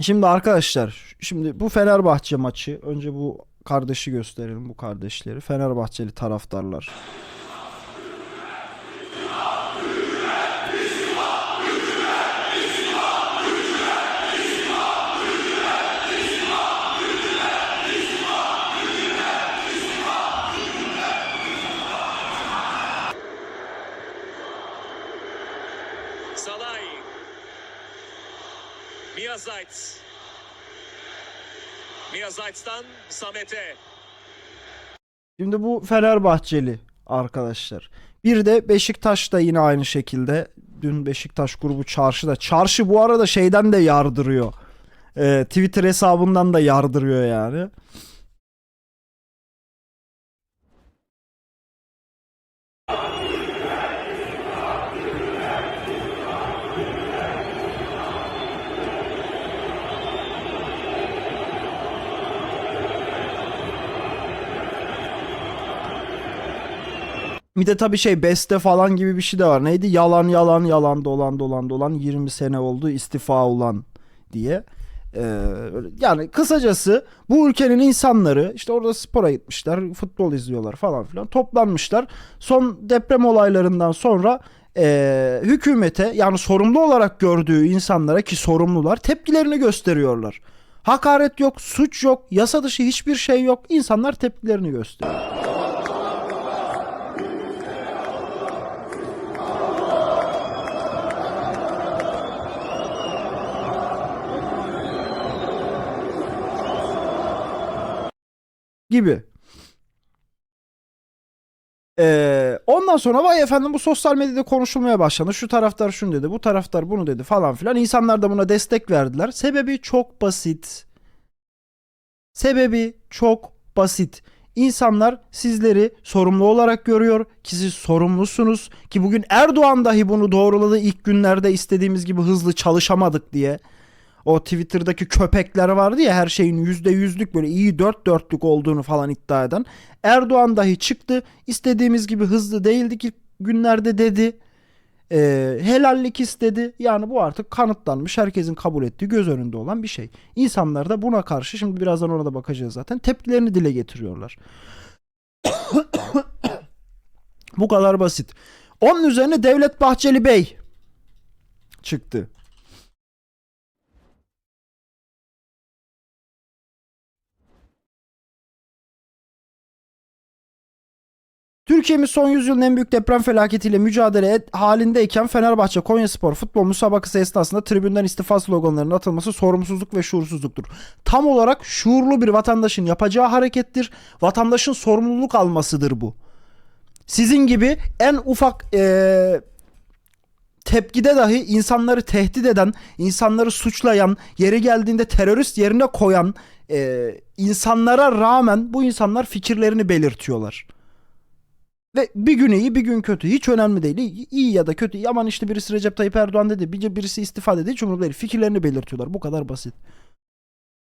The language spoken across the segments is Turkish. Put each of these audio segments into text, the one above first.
Şimdi arkadaşlar şimdi bu Fenerbahçe maçı önce bu kardeşi gösterelim bu kardeşleri. Fenerbahçeli taraftarlar. Salay. Mia Zayt. Mia Zayt'tan Samet'e. Şimdi bu Fenerbahçeli arkadaşlar. Bir de Beşiktaş da yine aynı şekilde. Dün Beşiktaş grubu çarşıda. Çarşı bu arada şeyden de yardırıyor. Ee, Twitter hesabından da yardırıyor yani. Bir de tabii şey beste falan gibi bir şey de var. Neydi? Yalan yalan yalan dolan dolan dolan 20 sene oldu istifa olan diye. Ee, yani kısacası bu ülkenin insanları işte orada spora gitmişler, futbol izliyorlar falan filan toplanmışlar. Son deprem olaylarından sonra ee, hükümete yani sorumlu olarak gördüğü insanlara ki sorumlular tepkilerini gösteriyorlar. Hakaret yok, suç yok, yasa dışı hiçbir şey yok. İnsanlar tepkilerini gösteriyor. Gibi. Ee, ondan sonra vay efendim bu sosyal medyada konuşulmaya başlandı. Şu taraftar şunu dedi, bu taraftar bunu dedi falan filan. İnsanlar da buna destek verdiler. Sebebi çok basit. Sebebi çok basit. İnsanlar sizleri sorumlu olarak görüyor ki siz sorumlusunuz ki bugün Erdoğan dahi bunu doğruladı ilk günlerde istediğimiz gibi hızlı çalışamadık diye. O Twitter'daki köpekler vardı ya her şeyin yüzde yüzlük böyle iyi dört dörtlük olduğunu falan iddia eden. Erdoğan dahi çıktı istediğimiz gibi hızlı değildik ilk günlerde dedi. Ee, helallik istedi. Yani bu artık kanıtlanmış. Herkesin kabul ettiği göz önünde olan bir şey. İnsanlar da buna karşı şimdi birazdan ona da bakacağız zaten. Tepkilerini dile getiriyorlar. bu kadar basit. Onun üzerine Devlet Bahçeli Bey çıktı. Türkiye'miz son yüzyılın en büyük deprem felaketiyle mücadele et- halindeyken Fenerbahçe Konyaspor futbol müsabakası esnasında tribünden istifa sloganlarının atılması sorumsuzluk ve şuursuzluktur. Tam olarak şuurlu bir vatandaşın yapacağı harekettir. Vatandaşın sorumluluk almasıdır bu. Sizin gibi en ufak eee, tepkide dahi insanları tehdit eden, insanları suçlayan, yeri geldiğinde terörist yerine koyan eee, insanlara rağmen bu insanlar fikirlerini belirtiyorlar. Ve bir gün iyi bir gün kötü. Hiç önemli değil. İyi, ya da kötü. Aman işte birisi Recep Tayyip Erdoğan dedi. bir- Birisi istifa dedi. Hiç umurumda değil. Fikirlerini belirtiyorlar. Bu kadar basit.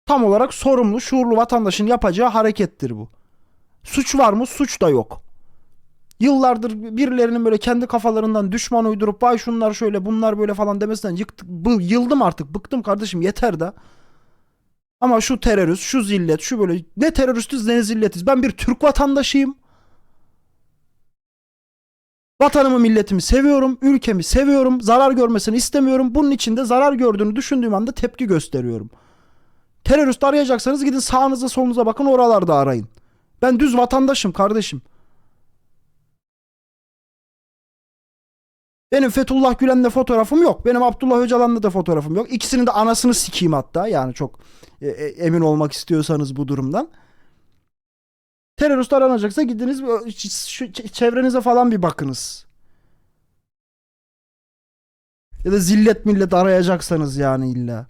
Tam olarak sorumlu, şuurlu vatandaşın yapacağı harekettir bu. Suç var mı? Suç da yok. Yıllardır birilerinin böyle kendi kafalarından düşman uydurup vay şunlar şöyle bunlar böyle falan demesinden yıktık, bı- yıldım artık. Bıktım kardeşim yeter de. Ama şu terörist, şu zillet, şu böyle ne teröristiz ne zilletiz. Ben bir Türk vatandaşıyım. Vatanımı milletimi seviyorum, ülkemi seviyorum, zarar görmesini istemiyorum. Bunun için de zarar gördüğünü düşündüğüm anda tepki gösteriyorum. Terörist arayacaksanız gidin sağınıza solunuza bakın oralarda arayın. Ben düz vatandaşım kardeşim. Benim Fethullah Gülen'le fotoğrafım yok. Benim Abdullah Öcalan'la da fotoğrafım yok. İkisinin de anasını sikeyim hatta. Yani çok e, e, emin olmak istiyorsanız bu durumdan. Terörist aranacaksa gidiniz şu çevrenize falan bir bakınız. Ya da zillet millet arayacaksanız yani illa.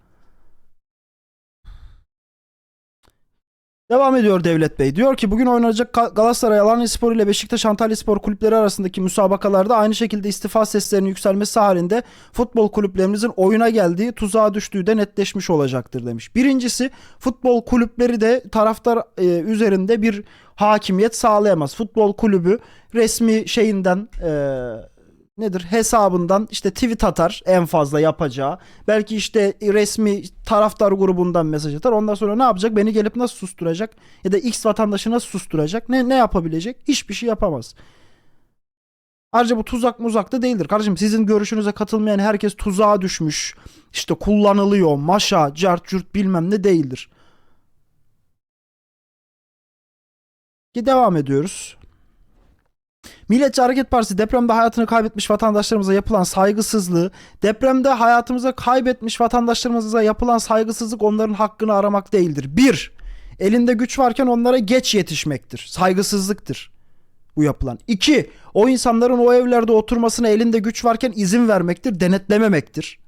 Devam ediyor Devlet Bey. Diyor ki bugün oynanacak Ga- Galatasaray Alanyaspor ile Beşiktaş Antalyaspor kulüpleri arasındaki müsabakalarda aynı şekilde istifa seslerinin yükselmesi halinde futbol kulüplerimizin oyuna geldiği, tuzağa düştüğü de netleşmiş olacaktır demiş. Birincisi futbol kulüpleri de taraftar e, üzerinde bir hakimiyet sağlayamaz. Futbol kulübü resmi şeyinden e, nedir hesabından işte tweet atar en fazla yapacağı. Belki işte resmi taraftar grubundan mesaj atar. Ondan sonra ne yapacak? Beni gelip nasıl susturacak? Ya da X vatandaşı nasıl susturacak? Ne ne yapabilecek? Hiçbir şey yapamaz. Ayrıca bu tuzak muzak da değildir. Kardeşim sizin görüşünüze katılmayan herkes tuzağa düşmüş. İşte kullanılıyor. Maşa, cart, cürt bilmem ne değildir. Ki devam ediyoruz. Milliyetçi Hareket Partisi depremde hayatını kaybetmiş vatandaşlarımıza yapılan saygısızlığı, depremde hayatımıza kaybetmiş vatandaşlarımıza yapılan saygısızlık onların hakkını aramak değildir. Bir, elinde güç varken onlara geç yetişmektir. Saygısızlıktır bu yapılan. İki, o insanların o evlerde oturmasına elinde güç varken izin vermektir, denetlememektir.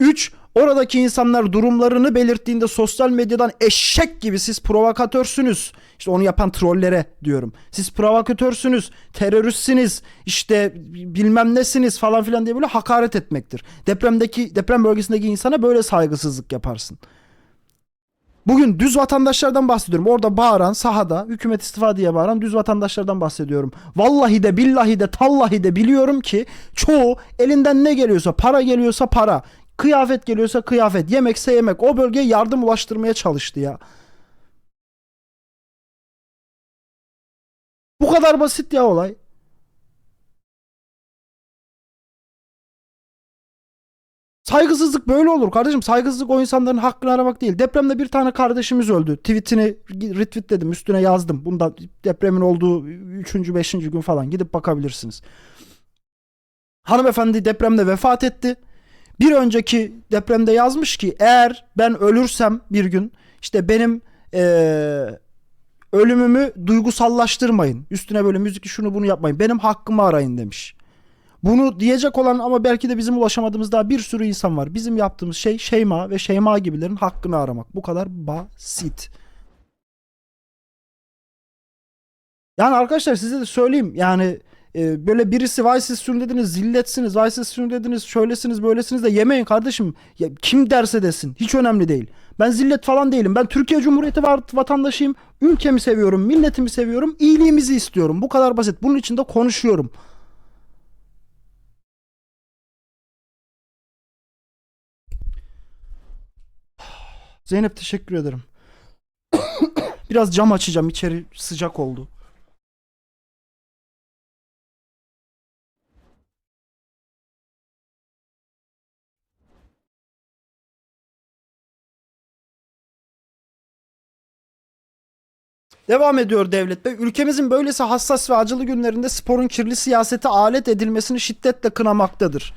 3. Oradaki insanlar durumlarını belirttiğinde sosyal medyadan eşek gibi siz provokatörsünüz. İşte onu yapan trollere diyorum. Siz provokatörsünüz, teröristsiniz, işte bilmem nesiniz falan filan diye böyle hakaret etmektir. Depremdeki deprem bölgesindeki insana böyle saygısızlık yaparsın. Bugün düz vatandaşlardan bahsediyorum. Orada bağıran, sahada hükümet istifa diye bağıran düz vatandaşlardan bahsediyorum. Vallahi de billahi de tallahi de biliyorum ki çoğu elinden ne geliyorsa para geliyorsa para, kıyafet geliyorsa kıyafet, yemekse yemek o bölgeye yardım ulaştırmaya çalıştı ya. Bu kadar basit ya olay. Saygısızlık böyle olur kardeşim. Saygısızlık o insanların hakkını aramak değil. Depremde bir tane kardeşimiz öldü. Tweetini retweetledim. Üstüne yazdım. Bunda depremin olduğu 3. 5. gün falan gidip bakabilirsiniz. Hanımefendi depremde vefat etti. Bir önceki depremde yazmış ki eğer ben ölürsem bir gün işte benim eee, ölümümü duygusallaştırmayın. Üstüne böyle müzik şunu bunu yapmayın. Benim hakkımı arayın demiş. Bunu diyecek olan ama belki de bizim ulaşamadığımız daha bir sürü insan var. Bizim yaptığımız şey Şeyma ve Şeyma gibilerin hakkını aramak. Bu kadar basit. Yani arkadaşlar size de söyleyeyim yani e, böyle birisi vay siz süründediniz zilletsiniz vay siz süründediniz şöylesiniz böylesiniz de yemeyin kardeşim. Ya, kim derse desin hiç önemli değil. Ben zillet falan değilim. Ben Türkiye Cumhuriyeti va- vatandaşıyım. Ülkemi seviyorum, milletimi seviyorum, iyiliğimizi istiyorum. Bu kadar basit. Bunun için de konuşuyorum. Zeynep teşekkür ederim. Biraz cam açacağım. içeri sıcak oldu. Devam ediyor Devlet Bey. Ülkemizin böylesi hassas ve acılı günlerinde sporun kirli siyasete alet edilmesini şiddetle kınamaktadır.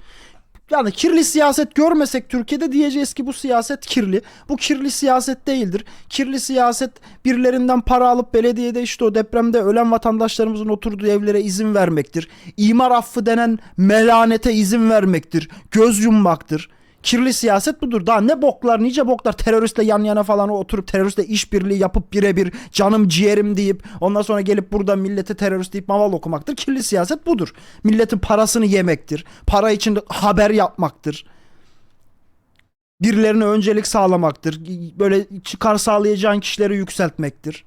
Yani kirli siyaset görmesek Türkiye'de diyeceğiz ki bu siyaset kirli. Bu kirli siyaset değildir. Kirli siyaset birilerinden para alıp belediyede işte o depremde ölen vatandaşlarımızın oturduğu evlere izin vermektir. İmar affı denen melanete izin vermektir. Göz yummaktır. Kirli siyaset budur. Daha ne boklar nice boklar teröristle yan yana falan oturup teröristle işbirliği yapıp birebir canım ciğerim deyip ondan sonra gelip burada millete terörist deyip maval okumaktır. Kirli siyaset budur. Milletin parasını yemektir. Para için haber yapmaktır. Birilerine öncelik sağlamaktır. Böyle çıkar sağlayacağın kişileri yükseltmektir.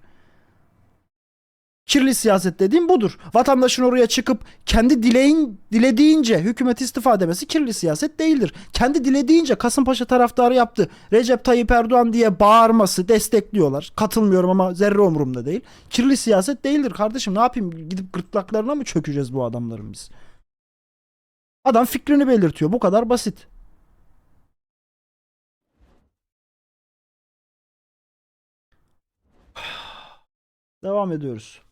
Kirli siyaset dediğim budur. Vatandaşın oraya çıkıp kendi dileğin dilediğince hükümet istifa demesi kirli siyaset değildir. Kendi dilediğince Kasımpaşa taraftarı yaptı. Recep Tayyip Erdoğan diye bağırması destekliyorlar. Katılmıyorum ama zerre umurumda değil. Kirli siyaset değildir kardeşim. Ne yapayım? Gidip gırtlaklarına mı çökeceğiz bu adamların biz? Adam fikrini belirtiyor. Bu kadar basit. Devam ediyoruz.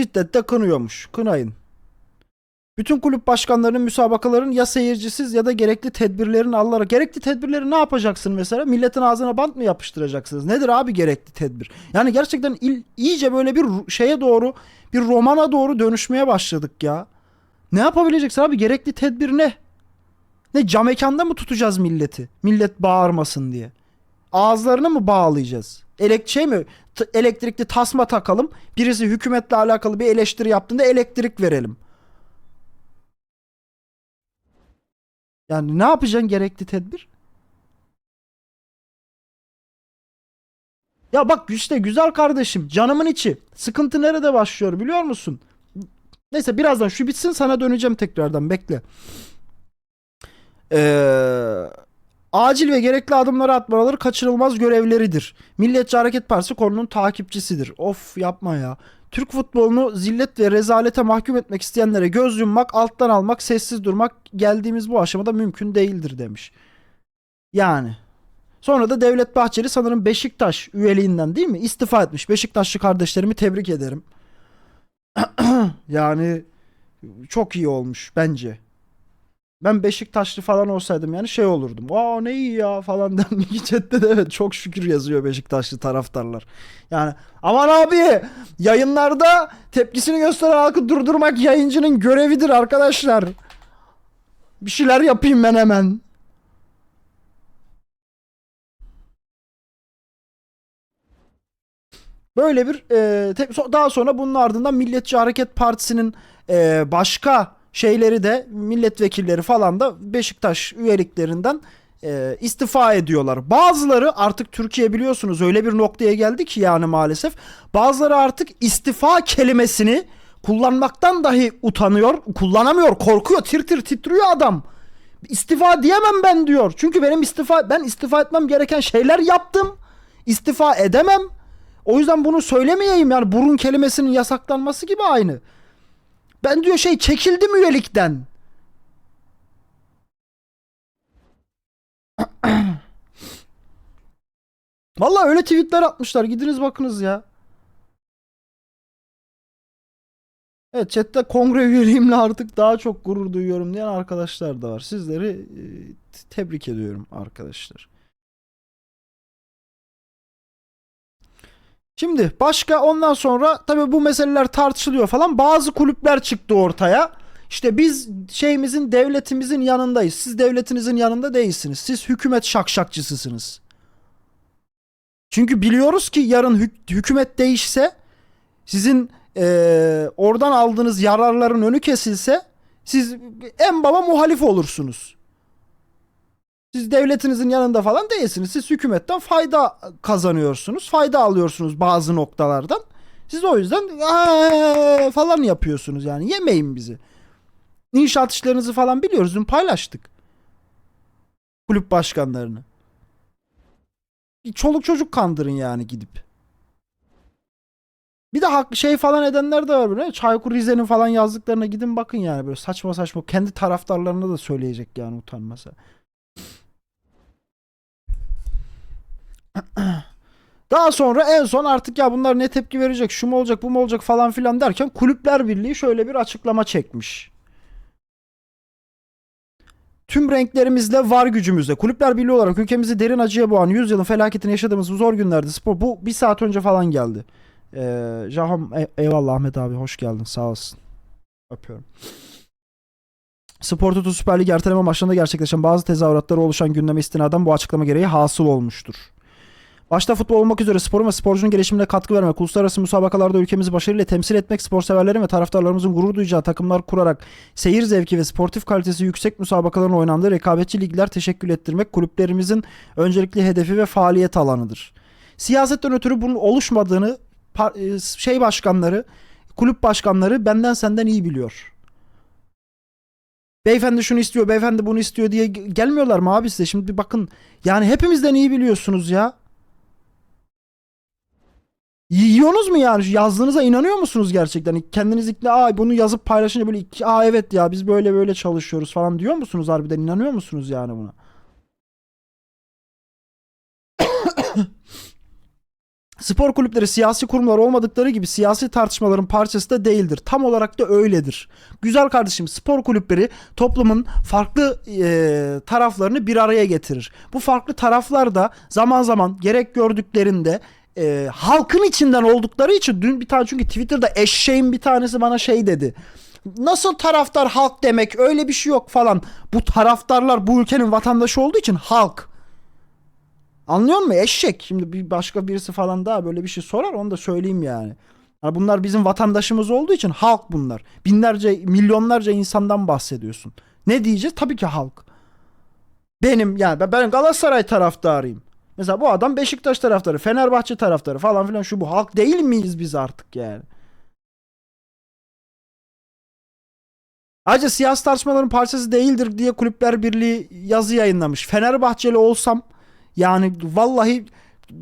Şiddetle kınıyormuş. Kınayın. Bütün kulüp başkanlarının müsabakaların ya seyircisiz ya da gerekli tedbirlerin alınarak gerekli tedbirleri ne yapacaksın mesela? Milletin ağzına bant mı yapıştıracaksınız? Nedir abi gerekli tedbir? Yani gerçekten il, iyice böyle bir şeye doğru bir romana doğru dönüşmeye başladık ya. Ne yapabileceksin abi? Gerekli tedbir ne? Ne cam mekanda mı tutacağız milleti? Millet bağırmasın diye. Ağızlarını mı bağlayacağız? Elek şey mi? Elektrikli tasma takalım. Birisi hükümetle alakalı bir eleştiri yaptığında elektrik verelim. Yani ne yapacaksın gerekli tedbir? Ya bak işte güzel kardeşim canımın içi. Sıkıntı nerede başlıyor biliyor musun? Neyse birazdan şu bitsin sana döneceğim tekrardan bekle. Ee, acil ve gerekli adımları atmaları kaçınılmaz görevleridir. Milliyetçi Hareket Partisi konunun takipçisidir. Of yapma ya. Türk futbolunu zillet ve rezalete mahkum etmek isteyenlere göz yummak, alttan almak, sessiz durmak geldiğimiz bu aşamada mümkün değildir demiş. Yani. Sonra da Devlet Bahçeli sanırım Beşiktaş üyeliğinden değil mi? İstifa etmiş. Beşiktaşlı kardeşlerimi tebrik ederim. yani çok iyi olmuş bence. Ben Beşiktaşlı falan olsaydım yani şey olurdum. Aa ne iyi ya falan den. Chatte de evet çok şükür yazıyor Beşiktaşlı taraftarlar. Yani aman abi yayınlarda tepkisini gösteren halkı durdurmak yayıncının görevidir arkadaşlar. Bir şeyler yapayım ben hemen. Böyle bir e, daha sonra bunun ardından Milliyetçi Hareket Partisi'nin e, başka şeyleri de milletvekilleri falan da Beşiktaş üyeliklerinden e, istifa ediyorlar. Bazıları artık Türkiye biliyorsunuz öyle bir noktaya geldi ki yani maalesef bazıları artık istifa kelimesini kullanmaktan dahi utanıyor, kullanamıyor, korkuyor, tir tir titriyor adam. İstifa diyemem ben diyor. Çünkü benim istifa ben istifa etmem gereken şeyler yaptım. İstifa edemem. O yüzden bunu söylemeyeyim yani burun kelimesinin yasaklanması gibi aynı. Ben diyor şey çekildim üyelikten. Vallahi öyle tweetler atmışlar. Gidiniz bakınız ya. Evet chatte kongre üyeliğimle artık daha çok gurur duyuyorum diyen arkadaşlar da var. Sizleri e, tebrik ediyorum arkadaşlar. Şimdi başka ondan sonra tabii bu meseleler tartışılıyor falan. Bazı kulüpler çıktı ortaya. İşte biz şeyimizin devletimizin yanındayız. Siz devletinizin yanında değilsiniz. Siz hükümet şakşakçısısınız. Çünkü biliyoruz ki yarın hük- hükümet değişse sizin eee, oradan aldığınız yararların önü kesilse siz en baba muhalif olursunuz. Siz devletinizin yanında falan değilsiniz. Siz hükümetten fayda kazanıyorsunuz. Fayda alıyorsunuz bazı noktalardan. Siz o yüzden falan yapıyorsunuz yani. Yemeyin bizi. İnşaat işlerinizi falan biliyoruz. Dün paylaştık. Kulüp başkanlarını. Çoluk çocuk kandırın yani gidip. Bir de hak şey falan edenler de var böyle. Çaykur Rize'nin falan yazdıklarına gidin bakın yani böyle saçma saçma kendi taraftarlarına da söyleyecek yani utanmasa. Daha sonra en son artık ya bunlar ne tepki verecek, şu mu olacak, bu mu olacak falan filan derken Kulüpler Birliği şöyle bir açıklama çekmiş. Tüm renklerimizle var gücümüzle Kulüpler Birliği olarak ülkemizi derin acıya boğan 100 yılın felaketini yaşadığımız bu zor günlerde spor bu bir saat önce falan geldi. Ee, Jaham e- eyvallah Ahmet abi hoş geldin sağ olsun. Öpüyorum. Spor Toto Süper Lig erteleme maçlarında gerçekleşen bazı tezahüratlara oluşan gündeme istinaden bu açıklama gereği hasıl olmuştur. Başta futbol olmak üzere sporun ve sporcunun gelişimine katkı vermek, uluslararası müsabakalarda ülkemizi başarıyla temsil etmek, spor severlerin ve taraftarlarımızın gurur duyacağı takımlar kurarak seyir zevki ve sportif kalitesi yüksek müsabakaların oynandığı rekabetçi ligler teşekkül ettirmek kulüplerimizin öncelikli hedefi ve faaliyet alanıdır. Siyasetten ötürü bunun oluşmadığını e, şey başkanları, kulüp başkanları benden senden iyi biliyor. Beyefendi şunu istiyor, beyefendi bunu istiyor diye ge- gelmiyorlar mı abi size? Şimdi bakın yani hepimizden iyi biliyorsunuz ya. Yiyorsunuz mu yani? Şu Yazdığınıza inanıyor musunuz gerçekten? Kendiniz ikna, aa bunu yazıp paylaşınca böyle iki, aa evet ya biz böyle böyle çalışıyoruz falan diyor musunuz harbiden? İnanıyor musunuz yani buna? Spor kulüpleri siyasi kurumlar olmadıkları gibi siyasi tartışmaların parçası da değildir. Tam olarak da öyledir. Güzel kardeşim spor kulüpleri toplumun farklı e, taraflarını bir araya getirir. Bu farklı taraflar da zaman zaman gerek gördüklerinde e, halkın içinden oldukları için dün bir tane çünkü Twitter'da eşeğin bir tanesi bana şey dedi. Nasıl taraftar halk demek öyle bir şey yok falan. Bu taraftarlar bu ülkenin vatandaşı olduğu için halk. Anlıyor musun? Eşek. Şimdi bir başka birisi falan daha böyle bir şey sorar onu da söyleyeyim yani. Yani bunlar bizim vatandaşımız olduğu için halk bunlar. Binlerce, milyonlarca insandan bahsediyorsun. Ne diyeceğiz? Tabii ki halk. Benim yani ben- Galatasaray taraftarıyım. Mesela bu adam Beşiktaş taraftarı, Fenerbahçe taraftarı falan filan şu bu halk değil miyiz biz artık yani? Ayrıca siyasi tartışmaların parçası değildir diye Kulüpler Birliği yazı yayınlamış. Fenerbahçeli olsam yani vallahi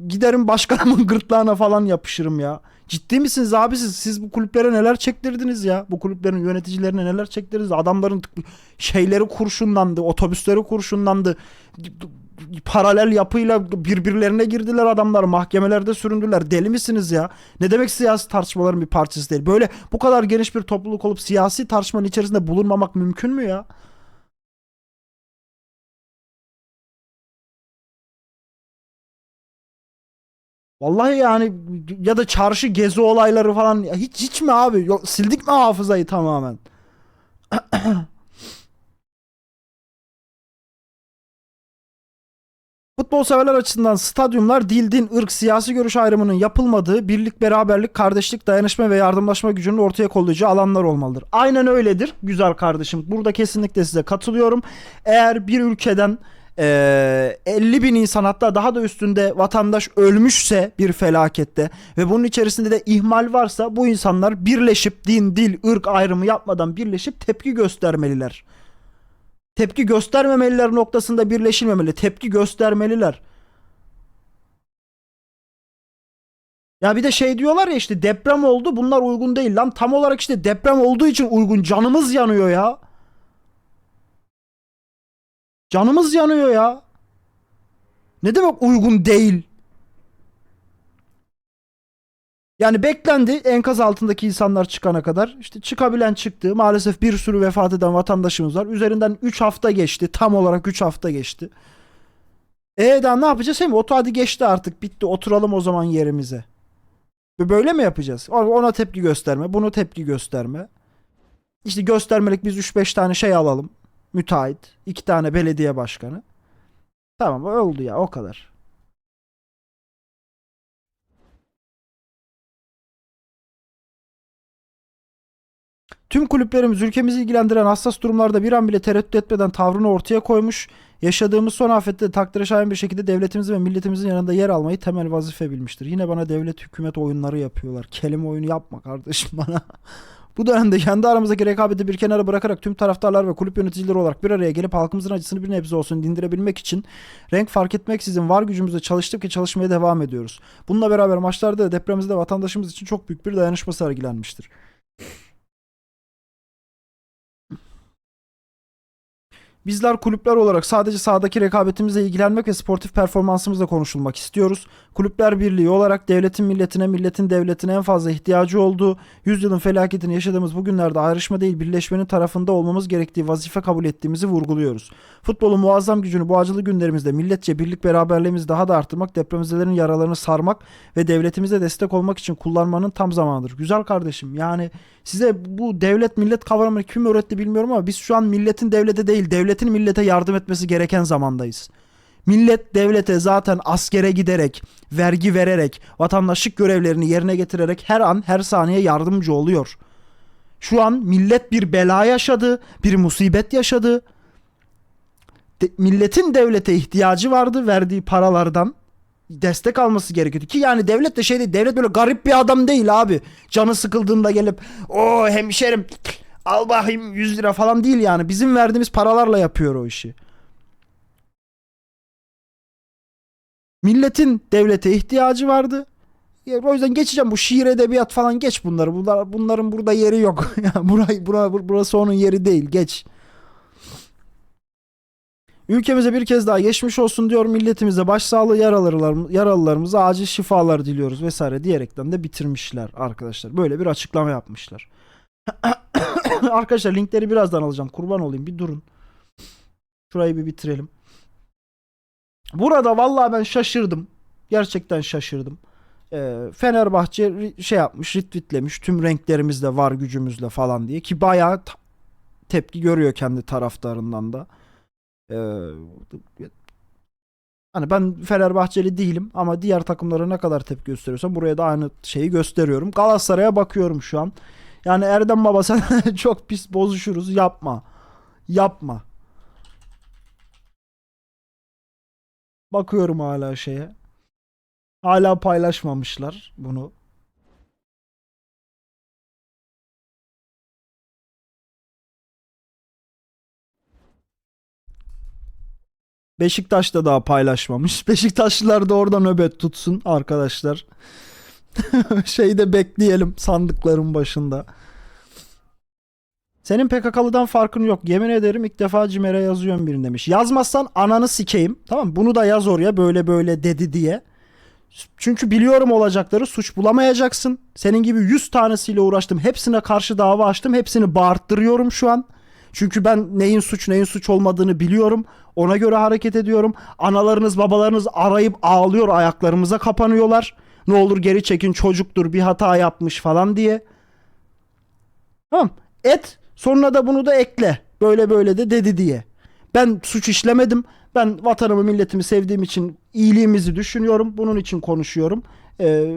giderim başkanımın gırtlağına falan yapışırım ya. Ciddi misiniz abi siz? Siz bu kulüplere neler çektirdiniz ya? Bu kulüplerin yöneticilerine neler çektirdiniz? Adamların şeyleri kurşunlandı, otobüsleri kurşunlandı. Paralel yapıyla birbirlerine girdiler adamlar. Mahkemelerde süründüler. Deli misiniz ya? Ne demek siyasi tartışmaların bir parçası değil? Böyle bu kadar geniş bir topluluk olup siyasi tartışmanın içerisinde bulunmamak mümkün mü ya? Vallahi yani ya da çarşı gezi olayları falan hiç hiç mi abi? Yok, sildik mi hafızayı tamamen? Futbol severler açısından stadyumlar dil, din, ırk, siyasi görüş ayrımının yapılmadığı, birlik, beraberlik, kardeşlik, dayanışma ve yardımlaşma gücünün ortaya kollayacağı alanlar olmalıdır. Aynen öyledir güzel kardeşim. Burada kesinlikle size katılıyorum. Eğer bir ülkeden eee, 50 bin insan hatta daha da üstünde vatandaş ölmüşse bir felakette ve bunun içerisinde de ihmal varsa bu insanlar birleşip din, dil, ırk ayrımı yapmadan birleşip tepki göstermeliler. Tepki göstermemeliler noktasında birleşilmemeli. Tepki göstermeliler. Ya bir de şey diyorlar ya işte deprem oldu bunlar uygun değil lan. Tam olarak işte deprem olduğu için uygun. Canımız yanıyor ya. Canımız yanıyor ya. Ne demek uygun değil? Yani beklendi enkaz altındaki insanlar çıkana kadar. İşte çıkabilen çıktı. Maalesef bir sürü vefat eden vatandaşımız var. Üzerinden 3 hafta geçti. Tam olarak 3 hafta geçti. E daha ne yapacağız? Hem otu hadi geçti artık. Bitti. Oturalım o zaman yerimize. Böyle mi yapacağız? Ona tepki gösterme. Bunu tepki gösterme. İşte göstermelik biz 3-5 tane şey alalım. Müteahhit. 2 tane belediye başkanı. Tamam oldu ya o kadar. Tüm kulüplerimiz ülkemizi ilgilendiren hassas durumlarda bir an bile tereddüt etmeden tavrını ortaya koymuş. Yaşadığımız son afette takdire şayan bir şekilde devletimizin ve milletimizin yanında yer almayı temel vazife bilmiştir. Yine bana devlet hükümet oyunları yapıyorlar. Kelime oyunu yapma kardeşim bana. Bu dönemde kendi aramızdaki rekabeti bir kenara bırakarak tüm taraftarlar ve kulüp yöneticileri olarak bir araya gelip halkımızın acısını bir nebze olsun dindirebilmek için renk fark etmeksizin var gücümüzle çalıştık ve çalışmaya devam ediyoruz. Bununla beraber maçlarda da depremimizde vatandaşımız için çok büyük bir dayanışma sergilenmiştir. Bizler kulüpler olarak sadece sahadaki rekabetimizle ilgilenmek ve sportif performansımızla konuşulmak istiyoruz. Kulüpler Birliği olarak devletin milletine, milletin devletine en fazla ihtiyacı olduğu, yüzyılın felaketini yaşadığımız bu günlerde ayrışma değil birleşmenin tarafında olmamız gerektiği vazife kabul ettiğimizi vurguluyoruz. Futbolun muazzam gücünü bu acılı günlerimizde milletçe birlik beraberliğimizi daha da arttırmak, depremzedelerin yaralarını sarmak ve devletimize destek olmak için kullanmanın tam zamanıdır. Güzel kardeşim yani size bu devlet millet kavramını kim öğretti bilmiyorum ama biz şu an milletin devlete değil devletin millete yardım etmesi gereken zamandayız. Millet devlete zaten askere giderek, vergi vererek, vatandaşlık görevlerini yerine getirerek her an her saniye yardımcı oluyor. Şu an millet bir bela yaşadı, bir musibet yaşadı. De- milletin devlete ihtiyacı vardı verdiği paralardan destek alması gerekiyordu ki yani devlet de şey değil devlet böyle garip bir adam değil abi canı sıkıldığında gelip o hemşerim al bakayım 100 lira falan değil yani bizim verdiğimiz paralarla yapıyor o işi. Milletin devlete ihtiyacı vardı. O yüzden geçeceğim bu şiir edebiyat falan geç bunları. Bunlar, bunların burada yeri yok. Ya burayı, bura, burası onun yeri değil. Geç. Ülkemize bir kez daha geçmiş olsun diyor. Milletimize başsağlığı yaralılar, yaralılarımıza acil şifalar diliyoruz vesaire diyerekten de bitirmişler arkadaşlar. Böyle bir açıklama yapmışlar. arkadaşlar linkleri birazdan alacağım. Kurban olayım bir durun. Şurayı bir bitirelim. Burada vallahi ben şaşırdım. Gerçekten şaşırdım. Ee, Fenerbahçe şey yapmış, retweetlemiş. Tüm renklerimizle var gücümüzle falan diye ki bayağı tepki görüyor kendi taraftarından da. Ee, hani ben Fenerbahçeli değilim ama diğer takımlara ne kadar tepki gösteriyorsam buraya da aynı şeyi gösteriyorum. Galatasaray'a bakıyorum şu an. Yani Erdem Baba sen çok pis bozuşuruz. Yapma. Yapma. Bakıyorum hala şeye. Hala paylaşmamışlar bunu. Beşiktaş da daha paylaşmamış. Beşiktaşlılar da orada nöbet tutsun arkadaşlar. Şeyde bekleyelim sandıkların başında. Senin PKK'lıdan farkın yok. Yemin ederim ilk defa Cimer'e yazıyorum birini demiş. Yazmazsan ananı sikeyim. Tamam? Bunu da yaz oraya böyle böyle dedi diye. Çünkü biliyorum olacakları suç bulamayacaksın. Senin gibi 100 tanesiyle uğraştım. Hepsine karşı dava açtım. Hepsini bağırttırıyorum şu an. Çünkü ben neyin suç neyin suç olmadığını biliyorum. Ona göre hareket ediyorum. Analarınız babalarınız arayıp ağlıyor ayaklarımıza kapanıyorlar. Ne olur geri çekin çocuktur bir hata yapmış falan diye. Tamam. Et sonra da bunu da ekle. Böyle böyle de dedi diye. Ben suç işlemedim. Ben vatanımı milletimi sevdiğim için iyiliğimizi düşünüyorum. Bunun için konuşuyorum. Ee,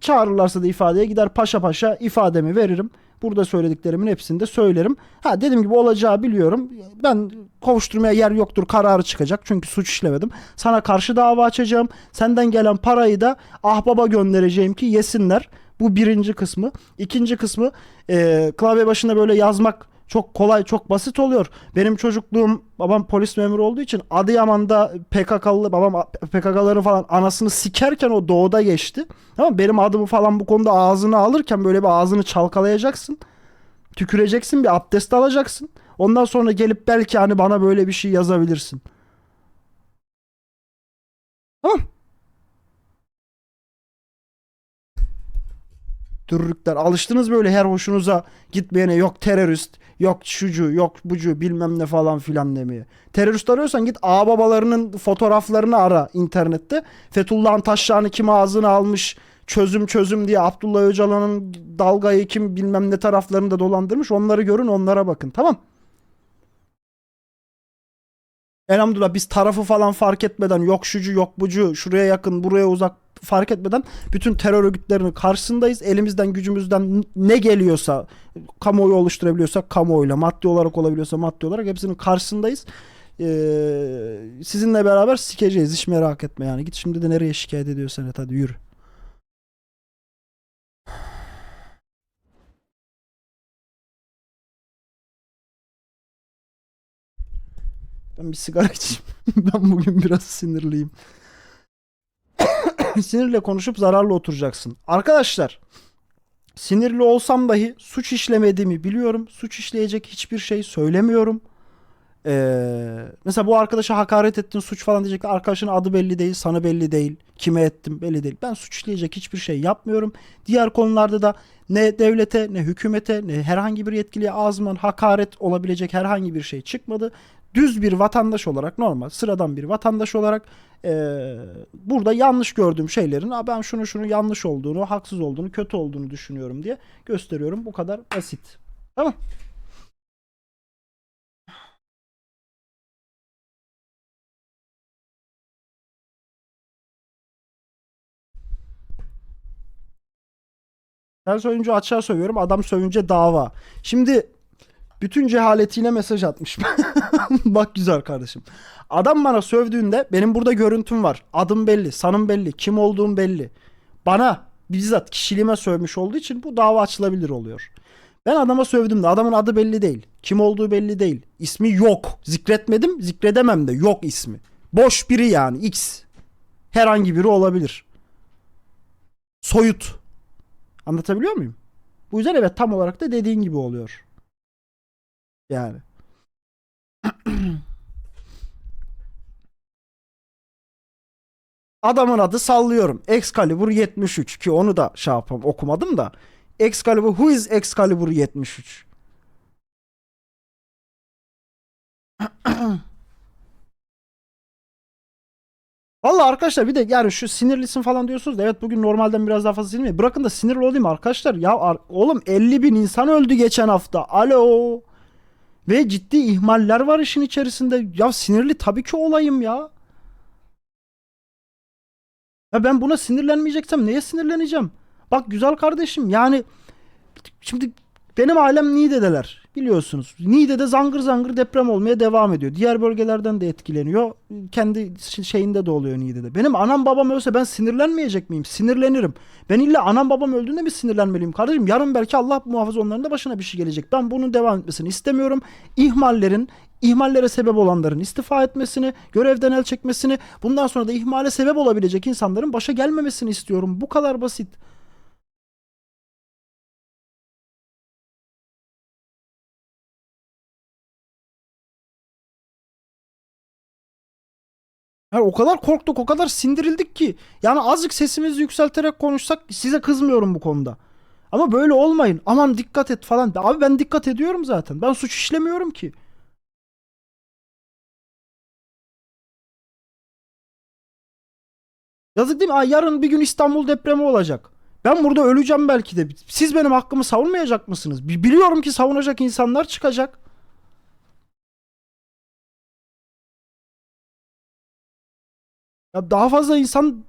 çağırırlarsa da ifadeye gider paşa paşa ifademi veririm. Burada söylediklerimin hepsini de söylerim. Ha dediğim gibi olacağı biliyorum. Ben kovuşturmaya yer yoktur kararı çıkacak. Çünkü suç işlemedim. Sana karşı dava açacağım. Senden gelen parayı da ahbaba göndereceğim ki yesinler. Bu birinci kısmı. İkinci kısmı e, klavye başında böyle yazmak çok kolay, çok basit oluyor. Benim çocukluğum babam polis memuru olduğu için Adıyaman'da PKK'lı babam PKK'ları falan anasını sikerken o doğuda geçti. Tamam benim adımı falan bu konuda ağzına alırken böyle bir ağzını çalkalayacaksın. Tüküreceksin, bir abdest alacaksın. Ondan sonra gelip belki hani bana böyle bir şey yazabilirsin. Tamam. Dürrükler. Alıştınız böyle her hoşunuza gitmeyene yok terörist, yok şucu, yok bucu bilmem ne falan filan demeye. Terörist arıyorsan git ağababalarının fotoğraflarını ara internette. Fethullah'ın taşlarını kim ağzına almış çözüm çözüm diye Abdullah Öcalan'ın dalgayı kim bilmem ne taraflarını da dolandırmış. Onları görün onlara bakın tamam. Elhamdülillah biz tarafı falan fark etmeden yok şucu yok bucu şuraya yakın buraya uzak fark etmeden bütün terör örgütlerinin karşısındayız. Elimizden gücümüzden ne geliyorsa kamuoyu oluşturabiliyorsak kamuoyuyla maddi olarak olabiliyorsa maddi olarak hepsinin karşısındayız. Ee, sizinle beraber sikeceğiz hiç merak etme yani. Git şimdi de nereye şikayet ediyorsan et hadi yürü. Ben bir sigara içeyim. ben bugün biraz sinirliyim. Sinirle konuşup zararla oturacaksın. Arkadaşlar sinirli olsam dahi suç işlemediğimi biliyorum. Suç işleyecek hiçbir şey söylemiyorum. Ee, mesela bu arkadaşa hakaret ettin suç falan diyecekler. Arkadaşın adı belli değil, sana belli değil. Kime ettim belli değil. Ben suç işleyecek hiçbir şey yapmıyorum. Diğer konularda da ne devlete, ne hükümete, ne herhangi bir yetkiliye ağzımdan hakaret olabilecek herhangi bir şey çıkmadı. Düz bir vatandaş olarak normal, sıradan bir vatandaş olarak ee, burada yanlış gördüğüm şeylerin "Aa, ben şunu şunu yanlış olduğunu, haksız olduğunu, kötü olduğunu düşünüyorum diye gösteriyorum. Bu kadar basit. Tamam. Ben sövünce açığa sövüyorum. Adam sövünce dava. Şimdi bütün cehaletiyle mesaj atmış. Bak güzel kardeşim. Adam bana sövdüğünde benim burada görüntüm var. Adım belli, sanım belli, kim olduğum belli. Bana bizzat kişiliğime sövmüş olduğu için bu dava açılabilir oluyor. Ben adama sövdüm de adamın adı belli değil. Kim olduğu belli değil. İsmi yok. Zikretmedim, zikredemem de yok ismi. Boş biri yani X. Herhangi biri olabilir. Soyut. Anlatabiliyor muyum? Bu yüzden evet tam olarak da dediğin gibi oluyor. Yani. Adamın adı sallıyorum. Excalibur 73 ki onu da şey yapam okumadım da. Excalibur who is Excalibur 73? Valla arkadaşlar bir de yani şu sinirlisin falan diyorsunuz da evet bugün normalden biraz daha fazla sinirliyim. Bırakın da sinirli olayım arkadaşlar. Ya ar- oğlum 50 bin insan öldü geçen hafta. Alo. Ve ciddi ihmaller var işin içerisinde. Ya sinirli tabii ki olayım ya. Ya ben buna sinirlenmeyeceksem neye sinirleneceğim? Bak güzel kardeşim yani şimdi benim ailem Niğde'deler biliyorsunuz. Niğde'de zangır zangır deprem olmaya devam ediyor. Diğer bölgelerden de etkileniyor. Kendi şeyinde de oluyor Niğde'de. Benim anam babam ölse ben sinirlenmeyecek miyim? Sinirlenirim. Ben illa anam babam öldüğünde mi sinirlenmeliyim kardeşim? Yarın belki Allah muhafaza onların da başına bir şey gelecek. Ben bunun devam etmesini istemiyorum. İhmallerin ihmallere sebep olanların istifa etmesini, görevden el çekmesini, bundan sonra da ihmale sebep olabilecek insanların başa gelmemesini istiyorum. Bu kadar basit. Yani o kadar korktuk, o kadar sindirildik ki. Yani azıcık sesimizi yükselterek konuşsak size kızmıyorum bu konuda. Ama böyle olmayın. Aman dikkat et falan. Abi ben dikkat ediyorum zaten. Ben suç işlemiyorum ki. Yazık değil mi? Aa, yarın bir gün İstanbul depremi olacak. Ben burada öleceğim belki de. Siz benim hakkımı savunmayacak mısınız? Bi- Biliyorum ki savunacak insanlar çıkacak. Ya daha fazla insan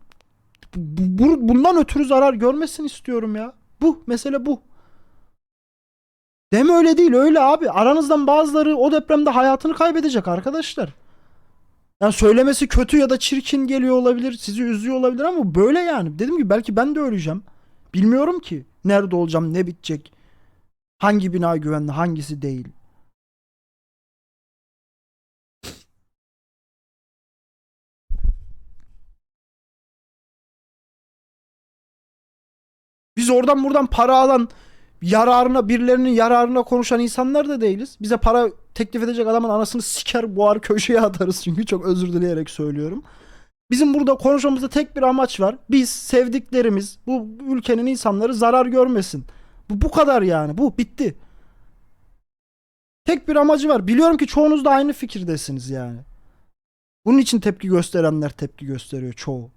bu- bu- bundan ötürü zarar görmesin istiyorum ya. Bu mesele bu. Deme öyle değil öyle abi. Aranızdan bazıları o depremde hayatını kaybedecek arkadaşlar. Yani söylemesi kötü ya da çirkin geliyor olabilir. Sizi üzüyor olabilir ama böyle yani. Dedim ki belki ben de öleceğim. Bilmiyorum ki. Nerede olacağım, ne bitecek. Hangi bina güvenli, hangisi değil. Oradan buradan para alan yararına birilerinin yararına konuşan insanlar da değiliz. Bize para teklif edecek adamın anasını siker boğar köşeye atarız çünkü çok özür dileyerek söylüyorum. Bizim burada konuşmamızda tek bir amaç var. Biz sevdiklerimiz bu ülkenin insanları zarar görmesin. Bu bu kadar yani. Bu bitti. Tek bir amacı var. Biliyorum ki çoğunuz da aynı fikirdesiniz yani. Bunun için tepki gösterenler tepki gösteriyor çoğu.